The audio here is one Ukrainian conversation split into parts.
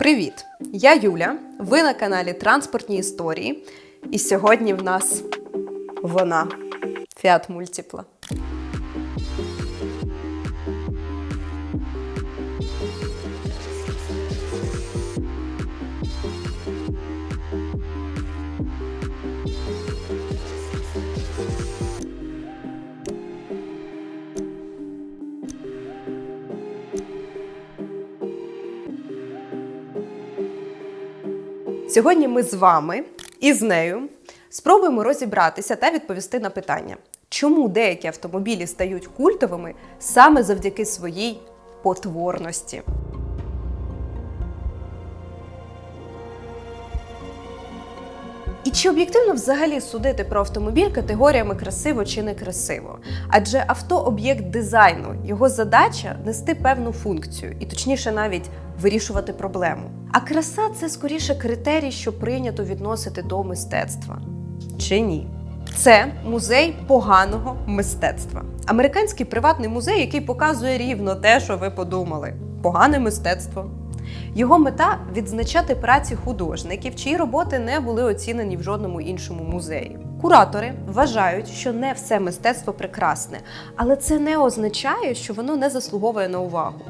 Привіт! Я Юля. Ви на каналі Транспортні історії. І сьогодні в нас вона Фіат Multipla. Сьогодні ми з вами і з нею спробуємо розібратися та відповісти на питання, чому деякі автомобілі стають культовими саме завдяки своїй потворності. І чи об'єктивно взагалі судити про автомобіль категоріями красиво чи некрасиво? Адже авто об'єкт дизайну, його задача нести певну функцію, і точніше навіть вирішувати проблему. А краса це скоріше критерій, що прийнято відносити до мистецтва. Чи ні? Це музей поганого мистецтва. Американський приватний музей, який показує рівно те, що ви подумали: погане мистецтво. Його мета відзначати праці художників, чиї роботи не були оцінені в жодному іншому музеї. Куратори вважають, що не все мистецтво прекрасне, але це не означає, що воно не заслуговує на увагу.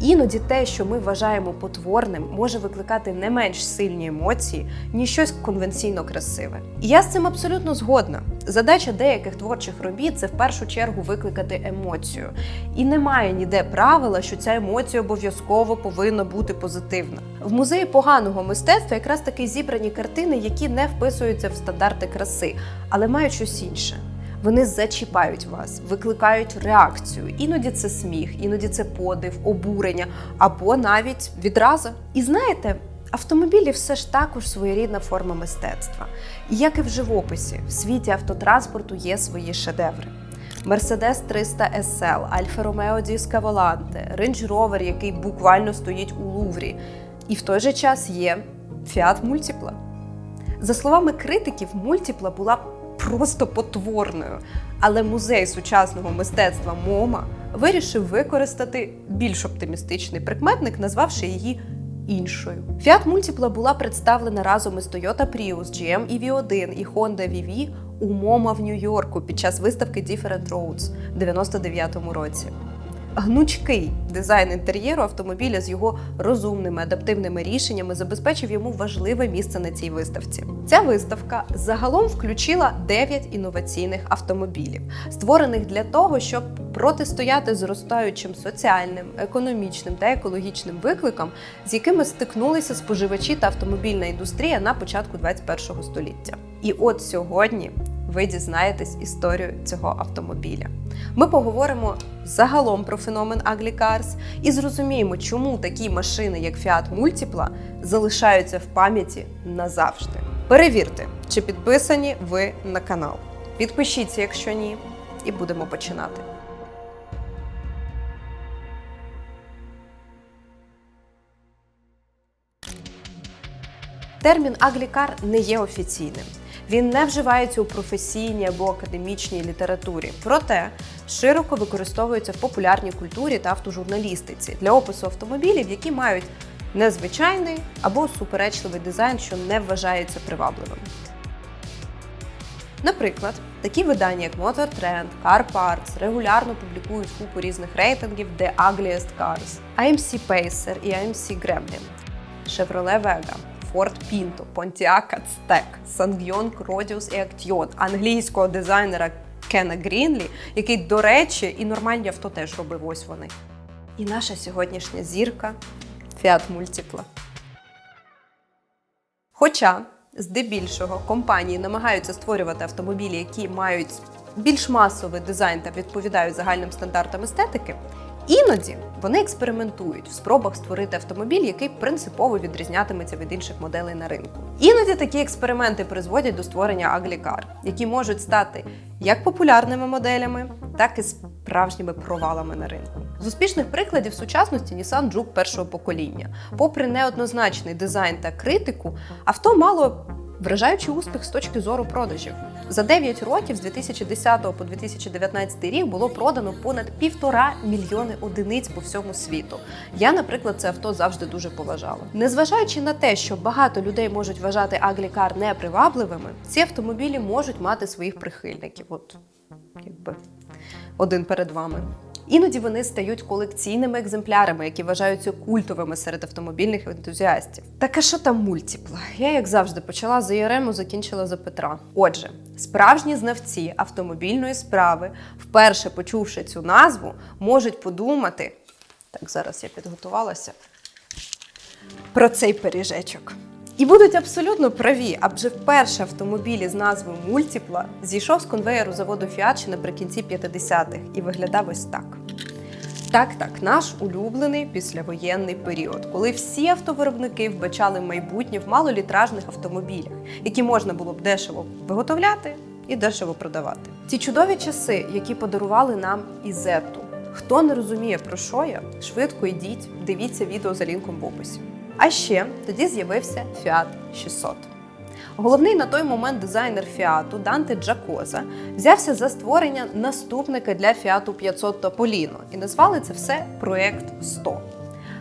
Іноді те, що ми вважаємо потворним, може викликати не менш сильні емоції, ніж щось конвенційно красиве. І я з цим абсолютно згодна. Задача деяких творчих робіт це в першу чергу викликати емоцію. І немає ніде правила, що ця емоція обов'язково повинна бути позитивна. В музеї поганого мистецтва якраз таки зібрані картини, які не вписуються в стандарти краси, але мають щось інше. Вони зачіпають вас, викликають реакцію. Іноді це сміх, іноді це подив, обурення або навіть відраза. І знаєте, автомобілі все ж також своєрідна форма мистецтва. І як і в живописі, в світі автотранспорту є свої шедеври. Mercedes 300 SL, Alfa Romeo Disco Volante, Range Rover, який буквально стоїть у Луврі. І в той же час є Fiat Multipla. За словами критиків, Мультіпла була просто потворною. Але музей сучасного мистецтва МОМА вирішив використати більш оптимістичний прикметник, назвавши її іншою. Fiat Multipla була представлена разом із Toyota Prius, GM EV1 і Honda VV у МОМА в Нью-Йорку під час виставки Different Roads в 99-му році. Гнучкий дизайн інтер'єру автомобіля з його розумними адаптивними рішеннями забезпечив йому важливе місце на цій виставці. Ця виставка загалом включила 9 інноваційних автомобілів, створених для того, щоб протистояти зростаючим соціальним, економічним та екологічним викликам, з якими стикнулися споживачі та автомобільна індустрія на початку 21-го століття. І от сьогодні ви дізнаєтесь історію цього автомобіля. Ми поговоримо загалом про феномен Cars і зрозуміємо, чому такі машини, як Fiat Multipla, залишаються в пам'яті назавжди. Перевірте, чи підписані ви на канал. Підпишіться, якщо ні, і будемо починати. Термін Car не є офіційним. Він не вживається у професійній або академічній літературі, проте широко використовується в популярній культурі та автожурналістиці для опису автомобілів, які мають незвичайний або суперечливий дизайн, що не вважається привабливим. Наприклад, такі видання, як Motor Trend, Car Parts регулярно публікують купу різних рейтингів The Ugliest Cars, AMC Pacer і AMC Gremlin, Chevrolet Vega, Ford Pinto, Pontiac Aztek, Ssangyong, Rodius і Action, англійського дизайнера Кена Грінлі, який, до речі, і нормальні авто теж робив ось вони. І наша сьогоднішня зірка Fiat Multipla. Хоча, здебільшого, компанії намагаються створювати автомобілі, які мають більш масовий дизайн та відповідають загальним стандартам естетики, Іноді вони експериментують в спробах створити автомобіль, який принципово відрізнятиметься від інших моделей на ринку. Іноді такі експерименти призводять до створення Car, які можуть стати як популярними моделями, так і справжніми провалами на ринку. З успішних прикладів сучасності Nissan Juke першого покоління. Попри неоднозначний дизайн та критику, авто мало Вражаючий успіх з точки зору продажів. За 9 років з 2010 по 2019 рік було продано понад півтора мільйони одиниць по всьому світу. Я, наприклад, це авто завжди дуже поважала. Незважаючи на те, що багато людей можуть вважати аглікар непривабливими, ці автомобілі можуть мати своїх прихильників. От якби один перед вами. Іноді вони стають колекційними екземплярами, які вважаються культовими серед автомобільних ентузіастів. Так що там мультіпла? Я, як завжди, почала за Єрему, закінчила за Петра. Отже, справжні знавці автомобільної справи, вперше почувши цю назву, можуть подумати. Так, зараз я підготувалася про цей пиріжечок. І будуть абсолютно праві, адже вперше автомобіль із назвою Мультіпла зійшов з конвеєру заводу Фіат наприкінці 50-х і виглядав ось так. Так, так, наш улюблений післявоєнний період, коли всі автовиробники вбачали майбутнє в малолітражних автомобілях, які можна було б дешево виготовляти і дешево продавати. Ці чудові часи, які подарували нам Ізету. Хто не розуміє про що я, швидко йдіть, дивіться відео за лінком в описі. А ще тоді з'явився Fiat 600. Головний на той момент дизайнер Фіату Данте Джакоза взявся за створення наступника для Фіату 500 Тополіно і назвали це все проект 100.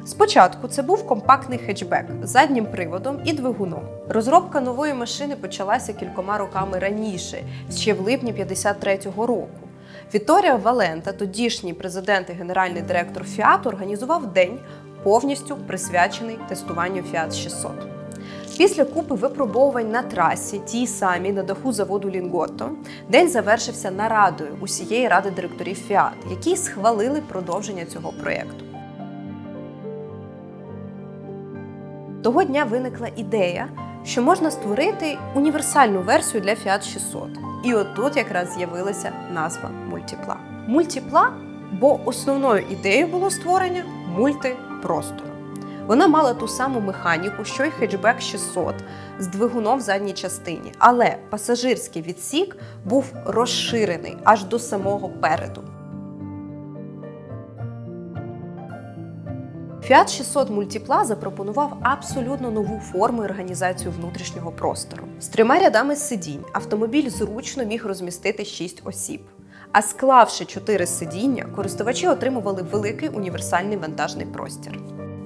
Спочатку це був компактний хетчбек з заднім приводом і двигуном. Розробка нової машини почалася кількома роками раніше, ще в липні 53-го року. Віторіо Валента, тодішній президент і генеральний директор Фіату, організував день, повністю присвячений тестуванню Fiat 600. Після купи випробовувань на трасі, тій самій на даху заводу Лінготто, день завершився нарадою усієї ради директорів Fiat, які схвалили продовження цього проєкту. Того дня виникла ідея, що можна створити універсальну версію для Fiat 600. І от тут якраз з'явилася назва Мультіпла. Мультіпла, бо основною ідеєю було створення мультипростору. Вона мала ту саму механіку, що й хетчбек 600 з двигуном в задній частині, але пасажирський відсік був розширений аж до самого переду. Fiat 600 Multipla запропонував абсолютно нову форму і організацію внутрішнього простору. З трьома рядами сидінь автомобіль зручно міг розмістити 6 осіб. А склавши 4 сидіння, користувачі отримували великий універсальний вантажний простір.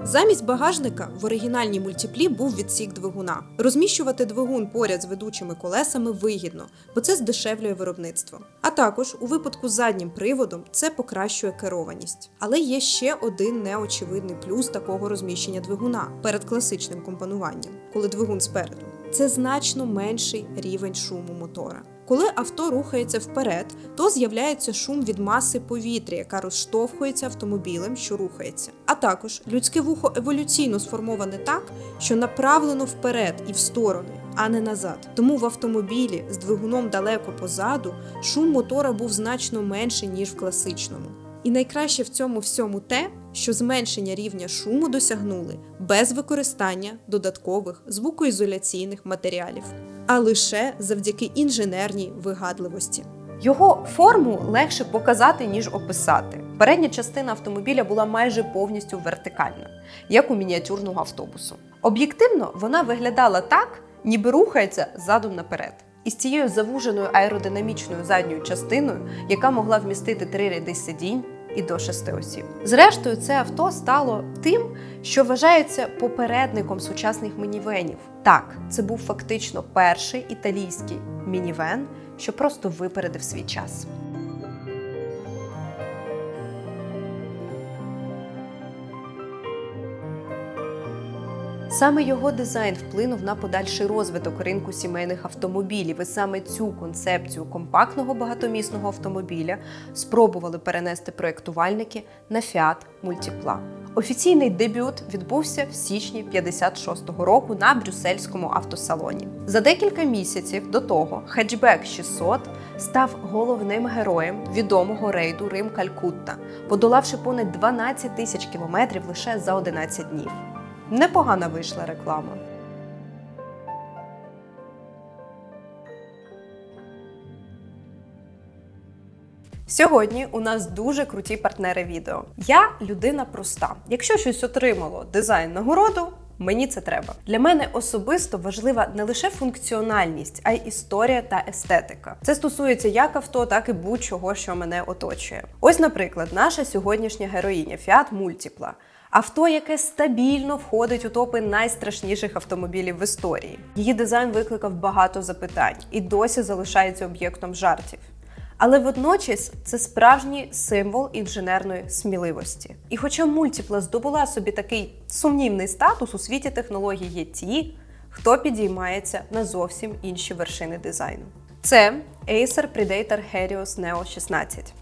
Замість багажника в оригінальній мультіплі був відсік двигуна. Розміщувати двигун поряд з ведучими колесами вигідно, бо це здешевлює виробництво. А також у випадку з заднім приводом це покращує керованість. Але є ще один неочевидний плюс такого розміщення двигуна перед класичним компонуванням, коли двигун спереду. Це значно менший рівень шуму мотора. Коли авто рухається вперед, то з'являється шум від маси повітря, яка розштовхується автомобілем, що рухається. А також людське вухо еволюційно сформоване так, що направлено вперед і в сторони, а не назад. Тому в автомобілі з двигуном далеко позаду шум мотора був значно менший ніж в класичному. І найкраще в цьому всьому те, що зменшення рівня шуму досягнули без використання додаткових звукоізоляційних матеріалів, а лише завдяки інженерній вигадливості. Його форму легше показати, ніж описати. Передня частина автомобіля була майже повністю вертикальна, як у мініатюрного автобусу. Об'єктивно, вона виглядала так, ніби рухається задом наперед. Із цією завуженою аеродинамічною задньою частиною, яка могла вмістити три ряди сидінь і до шести осіб. Зрештою, це авто стало тим, що вважається попередником сучасних мінівенів. Так, це був фактично перший італійський мінівен, що просто випередив свій час. Саме його дизайн вплинув на подальший розвиток ринку сімейних автомобілів. І саме цю концепцію компактного багатомісного автомобіля спробували перенести проєктувальники на Fiat Multipla. Офіційний дебют відбувся в січні 56-го року на брюссельському автосалоні. За декілька місяців до того хетчбек 600 став головним героєм відомого рейду Рим Калькутта, подолавши понад 12 тисяч кілометрів лише за 11 днів. Непогана вийшла реклама. Сьогодні у нас дуже круті партнери відео. Я людина проста. Якщо щось отримало дизайн нагороду, Мені це треба. Для мене особисто важлива не лише функціональність, а й історія та естетика. Це стосується як авто, так і будь-чого, що мене оточує. Ось, наприклад, наша сьогоднішня героїня Fiat Multipla. Авто, яке стабільно входить у топи найстрашніших автомобілів в історії. Її дизайн викликав багато запитань і досі залишається об'єктом жартів. Але водночас це справжній символ інженерної сміливості. І хоча мультіпла здобула собі такий сумнівний статус у світі технологій є ті, хто підіймається на зовсім інші вершини дизайну. Це Acer Predator Helios Neo 16.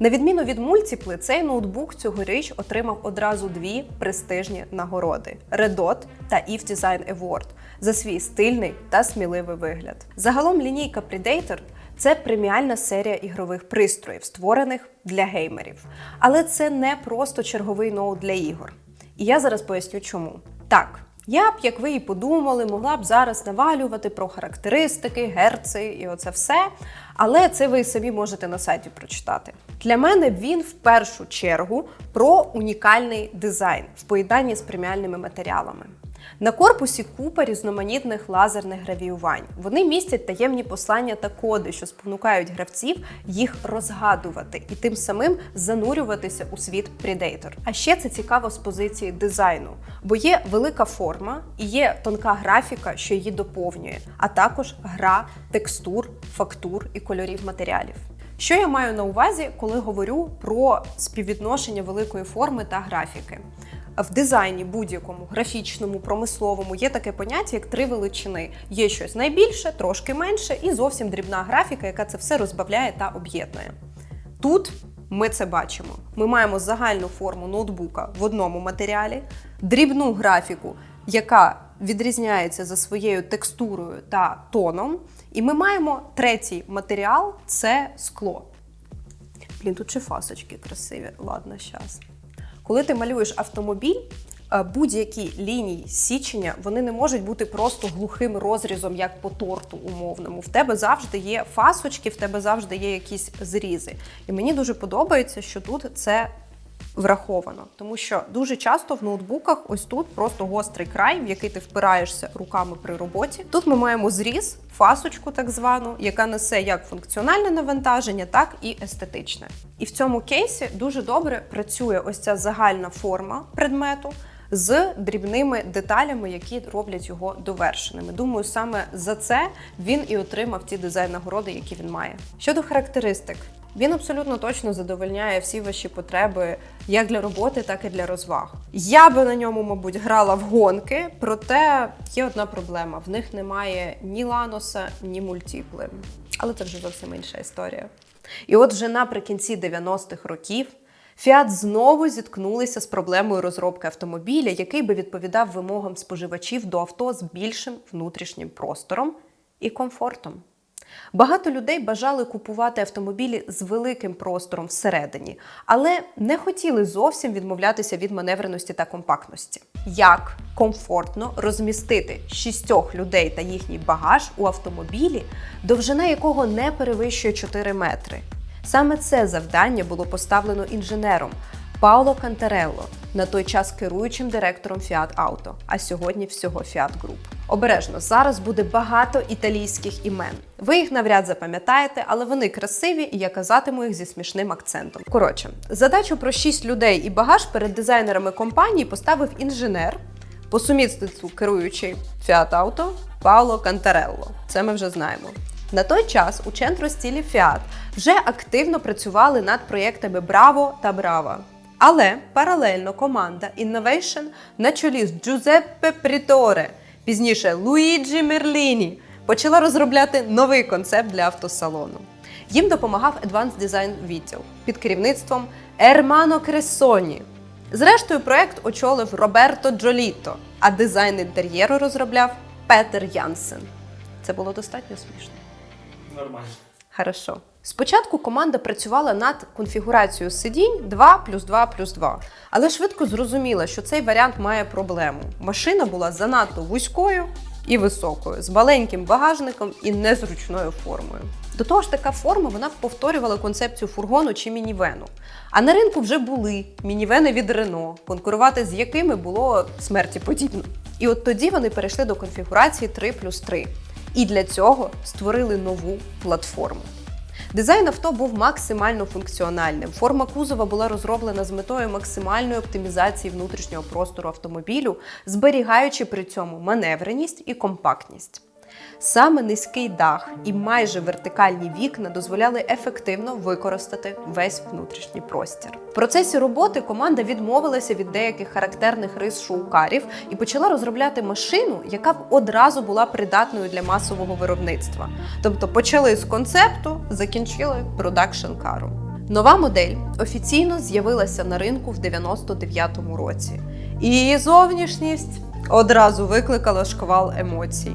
На відміну від мультіпли, цей ноутбук цьогоріч отримав одразу дві престижні нагороди: Red Dot та EVE Design Award за свій стильний та сміливий вигляд. Загалом лінійка Predator це преміальна серія ігрових пристроїв, створених для геймерів. Але це не просто черговий ноут для ігор. І я зараз поясню, чому. Так, я б, як ви і подумали, могла б зараз навалювати про характеристики, герци і оце все. Але це ви самі можете на сайті прочитати. Для мене він в першу чергу про унікальний дизайн в поєднанні з преміальними матеріалами. На корпусі купа різноманітних лазерних гравіювань. Вони містять таємні послання та коди, що спонукають гравців їх розгадувати і тим самим занурюватися у світ Predator. А ще це цікаво з позиції дизайну, бо є велика форма і є тонка графіка, що її доповнює, а також гра текстур, фактур і кольорів матеріалів. Що я маю на увазі, коли говорю про співвідношення великої форми та графіки? В дизайні будь-якому графічному, промисловому є таке поняття, як три величини. Є щось найбільше, трошки менше, і зовсім дрібна графіка, яка це все розбавляє та об'єднує. Тут ми це бачимо. Ми маємо загальну форму ноутбука в одному матеріалі, дрібну графіку, яка відрізняється за своєю текстурою та тоном. І ми маємо третій матеріал це скло. Блін, тут ще фасочки красиві. Ладно, щас. Коли ти малюєш автомобіль, е, будь-які лінії січення вони не можуть бути просто глухим розрізом, як по торту умовному. В тебе завжди є фасочки, в тебе завжди є якісь зрізи. І мені дуже подобається, що тут це враховано, тому що дуже часто в ноутбуках ось тут просто гострий край, в який ти впираєшся руками при роботі. Тут ми маємо зріз, фасочку, так звану, яка несе як функціональне навантаження, так і естетичне. І в цьому кейсі дуже добре працює ось ця загальна форма предмету. З дрібними деталями, які роблять його довершеними. Думаю, саме за це він і отримав ті дизайн нагороди, які він має. Щодо характеристик, він абсолютно точно задовольняє всі ваші потреби як для роботи, так і для розваг. Я би на ньому, мабуть, грала в гонки, проте є одна проблема: в них немає ні ланоса, ні мультіпли. Але це вже зовсім інша історія. І от вже наприкінці 90-х років. Фіат знову зіткнулися з проблемою розробки автомобіля, який би відповідав вимогам споживачів до авто з більшим внутрішнім простором і комфортом. Багато людей бажали купувати автомобілі з великим простором всередині, але не хотіли зовсім відмовлятися від маневреності та компактності. Як комфортно розмістити шістьох людей та їхній багаж у автомобілі, довжина якого не перевищує 4 метри? Саме це завдання було поставлено інженером Пауло Кантерелло, на той час керуючим директором Fiat Auto, а сьогодні всього Fiat Group. Обережно, зараз буде багато італійських імен. Ви їх навряд запам'ятаєте, але вони красиві, і я казатиму їх зі смішним акцентом. Коротше, задачу про 6 людей і багаж перед дизайнерами компанії поставив інженер, по сумісництву керуючий Fiat Auto Пауло Кантерелло. Це ми вже знаємо. На той час у центру стілі Fiat вже активно працювали над проєктами Браво та Брава. Але паралельно команда Innovation на чолі з Джузеппе Пріторе, пізніше Луїджі Мерліні, почала розробляти новий концепт для автосалону. Їм допомагав Advanced Design відділ під керівництвом Ермано Кресоні. Зрештою, проект очолив Роберто Джоліто, а дизайн інтер'єру розробляв Петер Янсен. Це було достатньо смішно. Нормально. Хорошо. Спочатку команда працювала над конфігурацією сидінь 2 плюс 2 плюс 2, але швидко зрозуміла, що цей варіант має проблему. Машина була занадто вузькою і високою, з маленьким багажником і незручною формою. До того ж, така форма вона повторювала концепцію фургону чи мінівену. А на ринку вже були мінівени від Рено, конкурувати з якими було смерті подібно. І от тоді вони перейшли до конфігурації 3 плюс 3. І для цього створили нову платформу. Дизайн авто був максимально функціональним. Форма кузова була розроблена з метою максимальної оптимізації внутрішнього простору автомобілю, зберігаючи при цьому маневреність і компактність. Саме низький дах і майже вертикальні вікна дозволяли ефективно використати весь внутрішній простір. В процесі роботи команда відмовилася від деяких характерних рис шоукарів і почала розробляти машину, яка б одразу була придатною для масового виробництва. Тобто почали з концепту, закінчили продакшн каром. Нова модель офіційно з'явилася на ринку в 99-му році. І її зовнішність одразу викликала шквал емоцій.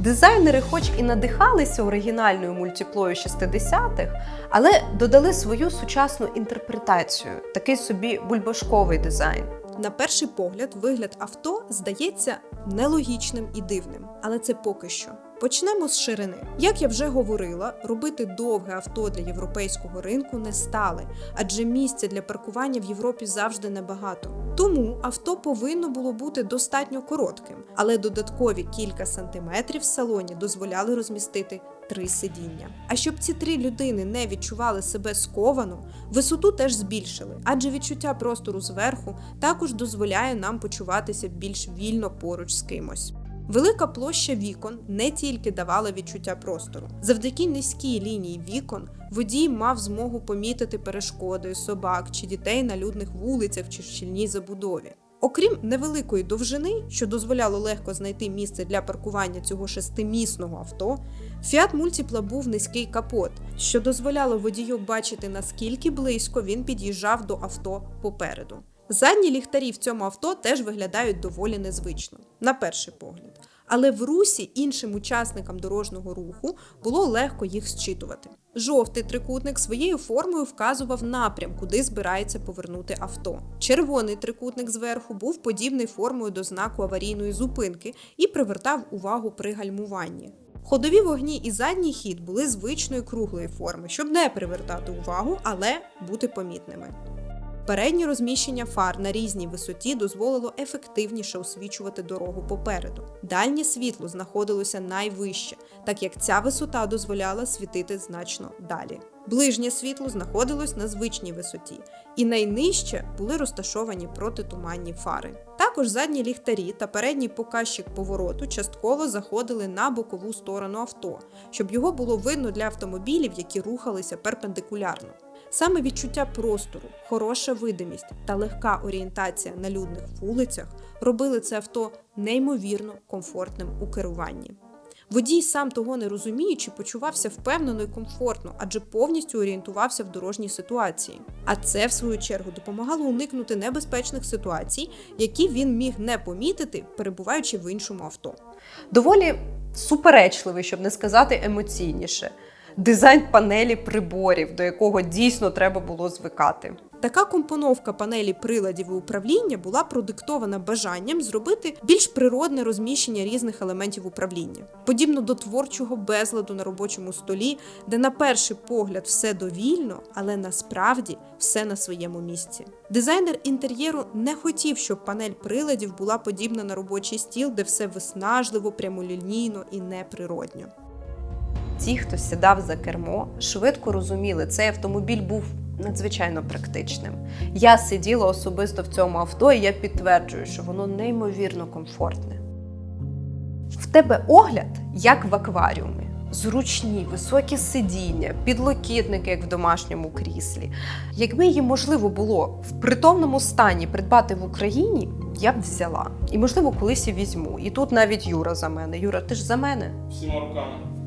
Дизайнери, хоч і надихалися оригінальною мультиплою 60-х, але додали свою сучасну інтерпретацію, такий собі бульбашковий дизайн. На перший погляд, вигляд авто здається нелогічним і дивним, але це поки що. Почнемо з ширини. Як я вже говорила, робити довге авто для європейського ринку не стали, адже місця для паркування в Європі завжди небагато. Тому авто повинно було бути достатньо коротким, але додаткові кілька сантиметрів в салоні дозволяли розмістити три сидіння. А щоб ці три людини не відчували себе сковано, висоту теж збільшили, адже відчуття простору зверху також дозволяє нам почуватися більш вільно поруч з кимось. Велика площа вікон не тільки давала відчуття простору. Завдяки низькій лінії вікон водій мав змогу помітити перешкоди собак чи дітей на людних вулицях чи щільній забудові. Окрім невеликої довжини, що дозволяло легко знайти місце для паркування цього шестимісного авто, Fiat Multipla був низький капот, що дозволяло водію бачити наскільки близько він під'їжджав до авто попереду. Задні ліхтарі в цьому авто теж виглядають доволі незвично, на перший погляд. Але в русі іншим учасникам дорожнього руху було легко їх зчитувати. Жовтий трикутник своєю формою вказував напрям, куди збирається повернути авто. Червоний трикутник зверху був подібний формою до знаку аварійної зупинки і привертав увагу при гальмуванні. Ходові вогні і задній хід були звичної круглої форми, щоб не привертати увагу, але бути помітними. Переднє розміщення фар на різній висоті дозволило ефективніше освічувати дорогу попереду. Дальнє світло знаходилося найвище, так як ця висота дозволяла світити значно далі. Ближнє світло знаходилось на звичній висоті, і найнижче були розташовані протитуманні фари. Також задні ліхтарі та передній показчик повороту частково заходили на бокову сторону авто, щоб його було видно для автомобілів, які рухалися перпендикулярно. Саме відчуття простору, хороша видимість та легка орієнтація на людних вулицях робили це авто неймовірно комфортним у керуванні. Водій, сам того не розуміючи, почувався впевнено і комфортно, адже повністю орієнтувався в дорожній ситуації. А це, в свою чергу, допомагало уникнути небезпечних ситуацій, які він міг не помітити, перебуваючи в іншому авто. Доволі суперечливий, щоб не сказати емоційніше. Дизайн панелі приборів, до якого дійсно треба було звикати. Така компоновка панелі приладів і управління була продиктована бажанням зробити більш природне розміщення різних елементів управління, подібно до творчого безладу на робочому столі, де на перший погляд все довільно, але насправді все на своєму місці. Дизайнер інтер'єру не хотів, щоб панель приладів була подібна на робочий стіл, де все виснажливо, прямолінійно і неприродньо. Ті, хто сідав за кермо, швидко розуміли, цей автомобіль був надзвичайно практичним. Я сиділа особисто в цьому авто, і я підтверджую, що воно неймовірно комфортне. В тебе огляд, як в акваріумі. Зручні, високі сидіння, підлокітники, як в домашньому кріслі. Якби її можливо було в притомному стані придбати в Україні, я б взяла. І, можливо, колись і візьму. І тут навіть Юра за мене. Юра, ти ж за мене. всіма.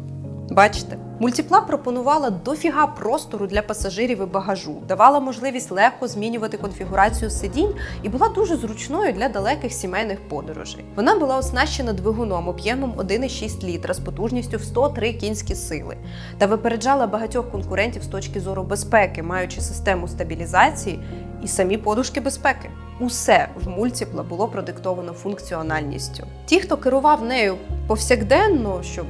Бачите, мультипла пропонувала дофіга простору для пасажирів і багажу, давала можливість легко змінювати конфігурацію сидінь і була дуже зручною для далеких сімейних подорожей. Вона була оснащена двигуном об'ємом 1,6 літра з потужністю в 103 кінські сили та випереджала багатьох конкурентів з точки зору безпеки, маючи систему стабілізації і самі подушки безпеки. Усе в мультіпла було продиктовано функціональністю. Ті, хто керував нею повсякденно, щоб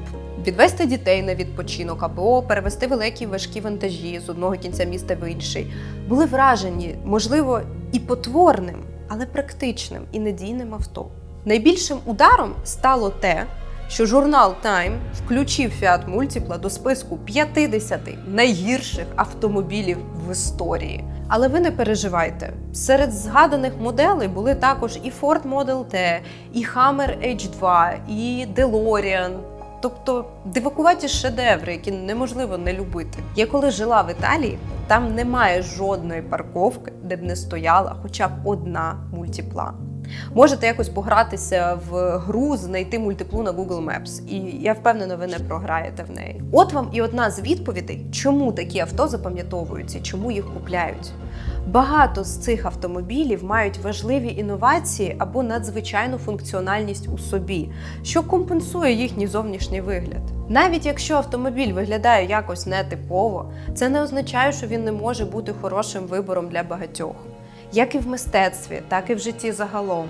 відвести дітей на відпочинок або перевести великі важкі вантажі з одного кінця міста в інший, були вражені, можливо, і потворним, але практичним і надійним авто. Найбільшим ударом стало те, що журнал Time включив Fiat Multipla до списку 50 найгірших автомобілів в історії. Але ви не переживайте. Серед згаданих моделей були також і Ford Model T, і Hammer H2, і DeLorean. Тобто дивакуваті шедеври, які неможливо не любити. Я коли жила в Італії, там немає жодної парковки, де б не стояла хоча б одна мультипла. Можете якось погратися в гру, знайти мультиплу на Google Maps, і я впевнена, ви не програєте в неї. От вам і одна з відповідей, чому такі авто запам'ятовуються, чому їх купляють. Багато з цих автомобілів мають важливі інновації або надзвичайну функціональність у собі, що компенсує їхній зовнішній вигляд. Навіть якщо автомобіль виглядає якось нетипово, це не означає, що він не може бути хорошим вибором для багатьох. Як і в мистецтві, так і в житті загалом.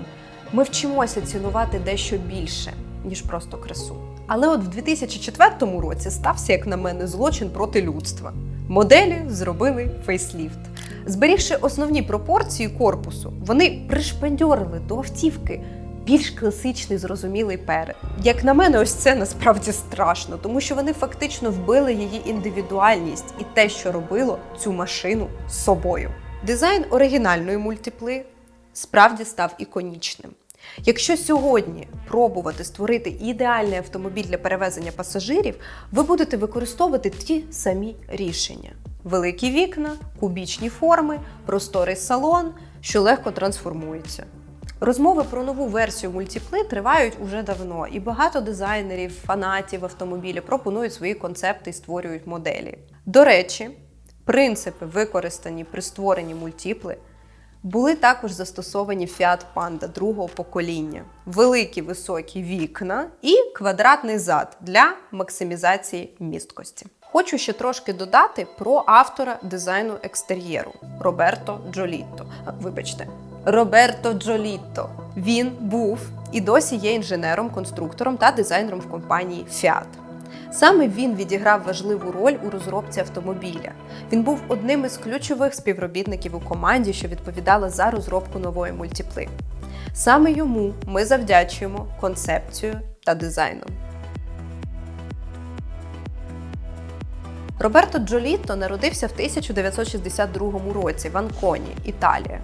Ми вчимося цінувати дещо більше, ніж просто красу. Але от в 2004 році стався, як на мене, злочин проти людства. Моделі зробили фейсліфт. Зберігши основні пропорції корпусу, вони пришпандьорили до автівки більш класичний зрозумілий перед. Як на мене, ось це насправді страшно, тому що вони фактично вбили її індивідуальність і те, що робило цю машину з собою. Дизайн оригінальної мультипли справді став іконічним. Якщо сьогодні пробувати створити ідеальний автомобіль для перевезення пасажирів, ви будете використовувати ті самі рішення: великі вікна, кубічні форми, просторий салон, що легко трансформується. Розмови про нову версію мультипли тривають уже давно, і багато дизайнерів, фанатів автомобіля пропонують свої концепти і створюють моделі. До речі, принципи, використані при створенні мультипли, були також застосовані Fiat Panda другого покоління: великі високі вікна і квадратний зад для максимізації місткості. Хочу ще трошки додати про автора дизайну екстер'єру Роберто Джолітто. Вибачте, Роберто Джолітто. Він був і досі є інженером-конструктором та дизайнером в компанії Fiat. Саме він відіграв важливу роль у розробці автомобіля. Він був одним із ключових співробітників у команді, що відповідала за розробку нової мультипли. Саме йому ми завдячуємо концепцію та дизайном. Роберто Джолітто народився в 1962 році в Анконі, Італія.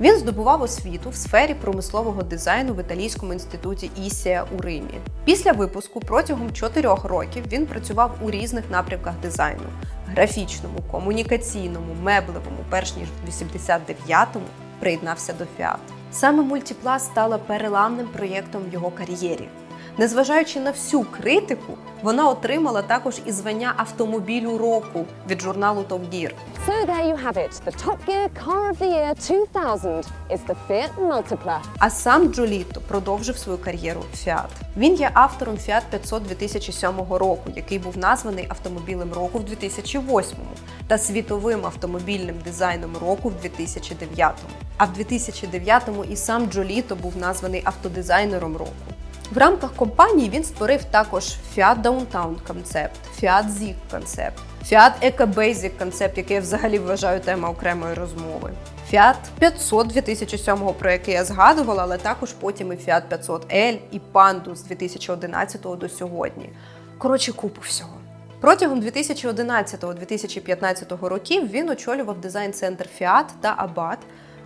Він здобував освіту в сфері промислового дизайну в Італійському інституті Ісія у Римі. Після випуску протягом чотирьох років він працював у різних напрямках дизайну: графічному, комунікаційному, меблевому, перш ніж в 89-му приєднався до Fiat. Саме мультипла стала переламним проєктом в його кар'єрі. Незважаючи на всю критику, вона отримала також і звання автомобілю року від журналу Top Gear. So there you have it. The Top Gear Car of the Year 2000 is the Fiat Multipla. А сам Джолітто продовжив свою кар'єру Fiat. Він є автором Fiat 500 2007 року, який був названий автомобілем року в 2008 та світовим автомобільним дизайном року в 2009. А в 2009 і сам Джолітто був названий автодизайнером року. В рамках компанії він створив також Fiat Downtown концепт, Fiat Zik концепт, Fiat Eco Basic концепт, який я взагалі вважаю тема окремої розмови. Fiat 500 2007, про який я згадувала, але також потім і Fiat 500L і Pandu з 2011 до сьогодні. Коротше, купу всього. Протягом 2011-2015 років він очолював дизайн-центр Fiat та Abarth,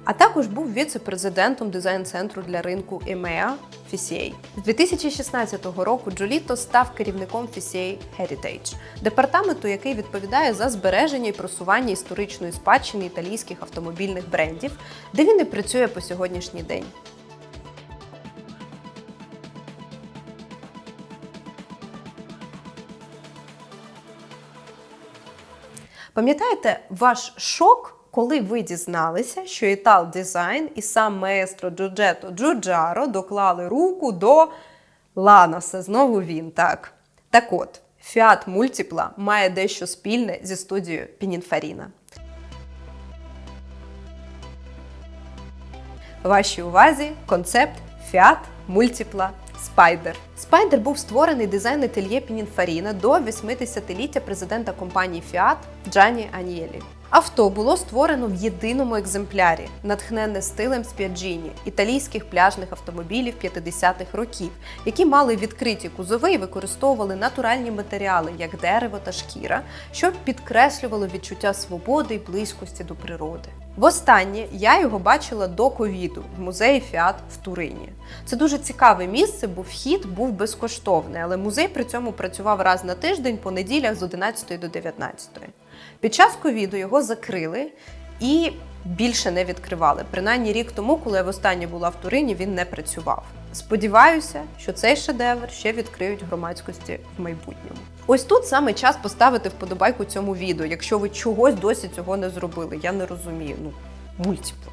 а також був віце-президентом дизайн-центру для ринку EMEA FCA. З 2016 року Джоліто став керівником FCA Heritage, департаменту, який відповідає за збереження і просування історичної спадщини італійських автомобільних брендів, де він і працює по сьогоднішній день. Пам'ятаєте ваш шок, коли ви дізналися, що Італ Дизайн і сам маестро Джорджето Джуджаро доклали руку до Ланоса. Знову він так. Так от, Fiat Multipla має дещо спільне зі студією Пінінфаріна. Вашій увазі концепт Fiat Multipla Spider. Spider був створений дизайн ательє Пінінфаріна до 80-ліття президента компанії Fiat Джані Анієлі. Авто було створено в єдиному екземплярі, натхненне стилем Спіаджіні, італійських пляжних автомобілів 50-х років, які мали відкриті кузови і використовували натуральні матеріали, як дерево та шкіра, що підкреслювало відчуття свободи і близькості до природи. Востаннє я його бачила до ковіду в музеї Фіат в Турині. Це дуже цікаве місце, бо вхід був безкоштовний, але музей при цьому працював раз на тиждень по неділях з 11 до 19. Під час ковіду його закрили і більше не відкривали. Принаймні рік тому, коли я востаннє була в Турині, він не працював. Сподіваюся, що цей шедевр ще відкриють громадськості в майбутньому. Ось тут саме час поставити вподобайку цьому відео, якщо ви чогось досі цього не зробили. Я не розумію. Ну, мультипла.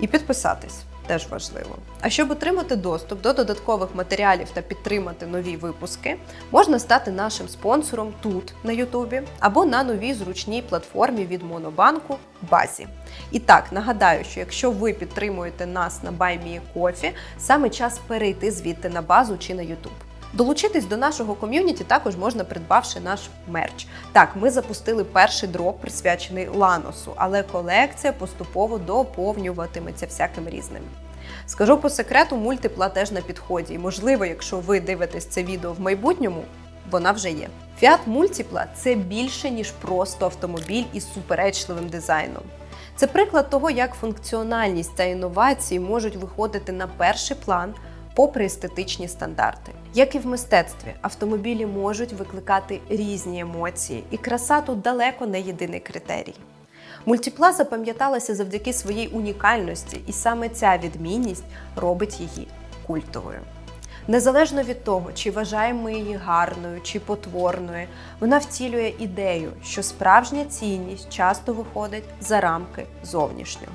І підписатись теж важливо. А щоб отримати доступ до додаткових матеріалів та підтримати нові випуски, можна стати нашим спонсором тут на Ютубі або на новій зручній платформі від Монобанку Базі. І так, нагадаю, що якщо ви підтримуєте нас на BuyMeCoffee, саме час перейти звідти на базу чи на Ютуб. Долучитись до нашого ком'юніті також можна, придбавши наш мерч. Так, ми запустили перший дроп, присвячений Ланосу, але колекція поступово доповнюватиметься всяким різним. Скажу по секрету, мультипла теж на підході. І можливо, якщо ви дивитесь це відео в майбутньому, вона вже є. Fiat Multipla – це більше ніж просто автомобіль із суперечливим дизайном. Це приклад того, як функціональність та інновації можуть виходити на перший план попри естетичні стандарти. Як і в мистецтві, автомобілі можуть викликати різні емоції, і краса тут далеко не єдиний критерій. Мультипла запам'яталася завдяки своїй унікальності, і саме ця відмінність робить її культовою. Незалежно від того, чи вважаємо її гарною чи потворною, вона втілює ідею, що справжня цінність часто виходить за рамки зовнішнього.